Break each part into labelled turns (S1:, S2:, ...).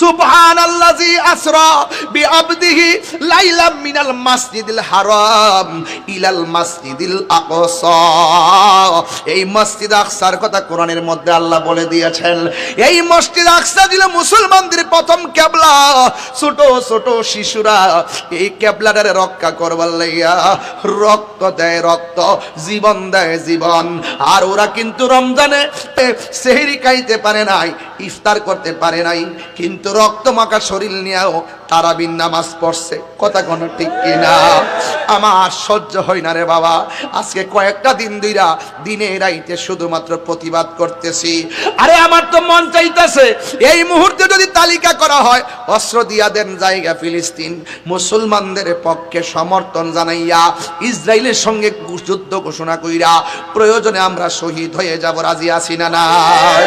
S1: সুবহানাল্লাযী আসরা বিআবদিহি লাইলাম মিনাল মাসজিদিল হারাম ইলাল মাসজিদিল আকসা। এই মসজিদ আকসার কথা কোরআনের মধ্যে আল্লাহ বলে দিয়েছেন। এই মসজিদ আকসা দিল মুসলমানদের প্রথম কেবলা ছোট ছোট শিশুরা এই কেবলাটারে রক্ষা করবার লাইয়া রক্ত দেয় রক্ত, জীবন দেয় জীবন। আর ওরা কিন্তু রমজানে সেহরি খাইতে পারে নাই, ইফতার করতে পারে নাই। কিন্তু রক্ত মাখা শরীর নিয়েও তারাবিন নামাজ পড়ছে। কথা কোনো ঠিক কিনা? আমার সহ্য হয় না রে বাবা। আজকে কয়েকটা দিন দুইরা দিনে রাইতে শুধুমাত্র প্রতিবাদ করতেছি। আরে আমার তো মন চাইতেছে, এই মুহূর্তে যদি তালিকা করা হয়, অস্ত্র দিয়া দেন জায়গা ফিলিস্তিন। মুসলমানদের পক্ষে সমর্থন জানাইয়া ইসরায়েলের সঙ্গে যুদ্ধ ঘোষণা কইরা প্রয়োজনে আমরা শহীদ হয়ে যাব। রাজি আছি না নাই?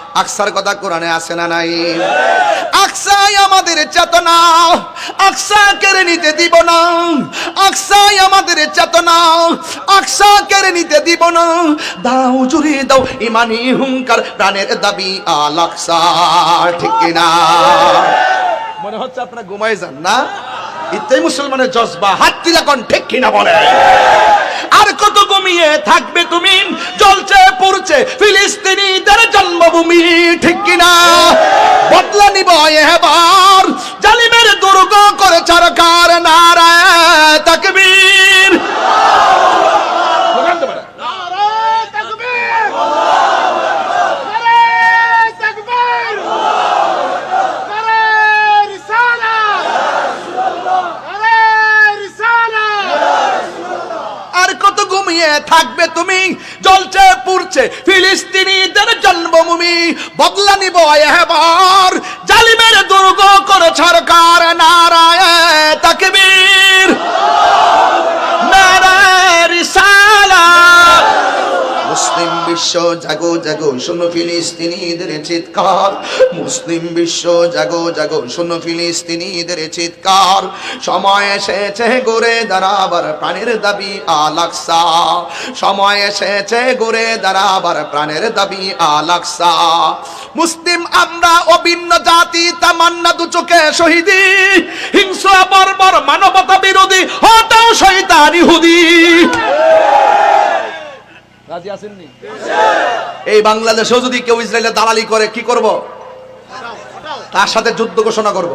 S1: আকসার কথা কোরআনে আছে না নাই? আকসাই আমাদের চেতনা, আকসা কেড়ে নিতে দিব না। আকসাই আমাদের চেতনা, আকসা কেড়ে নিতে দিব না। দাও, জুড়ে দাও ইমানি হুঙ্কার, প্রাণের দাবি আলাকসা ঠিক কিনা মনে হচ্ছে আপনারা ঘুমাই যান না? ইত্যাই মুসলমানের জজবা, হাত তুলে কোন ঠিক কিনা বলে? আর কত ঘুমিয়ে থাকবে তুমি? জ্বলছে, পুড়ছে ফিলিস্তিনিদের জন্মভূমি ঠিক কিনা? বদলা নিব এবার। জালিমের দুর্গ করে সরকার নারায় তাকবীর আর কত ঘুমিয়ে থাকবে তুমি? জ্বলছে পুড়ছে ফিলিস্তিনিদের জন্মভূমি। বদলা নিব এবার। জালিমের দুর্গ করে সরকার নারায় বিশ্ব জাগো জাগো, শোনো ফিলিস্তিনিদের চিৎকার। মুসলিম বিশ্ব জাগো জাগো, শোনো ফিলিস্তিনিদের চিৎকার। সময় এসেছে ঘুরে দাঁড়াবার প্রাণের দাবি আলাকসা সময় এসেছে ঘুরে দাঁড়াবার প্রাণের দাবি আলাকসা মুসলিম আমরা অভিন্ন জাতি, তামান্না দু চোখে শহীদি। হিংসা বর্বর মানবতা বিরোধী, হটাও শৈতান ইহুদি। রাজি আসেননি এই বাংলাদেশেও যদি কেউ ইসরায়েলের দালালি করে, কি করব? তার সাথে যুদ্ধ ঘোষণা করব।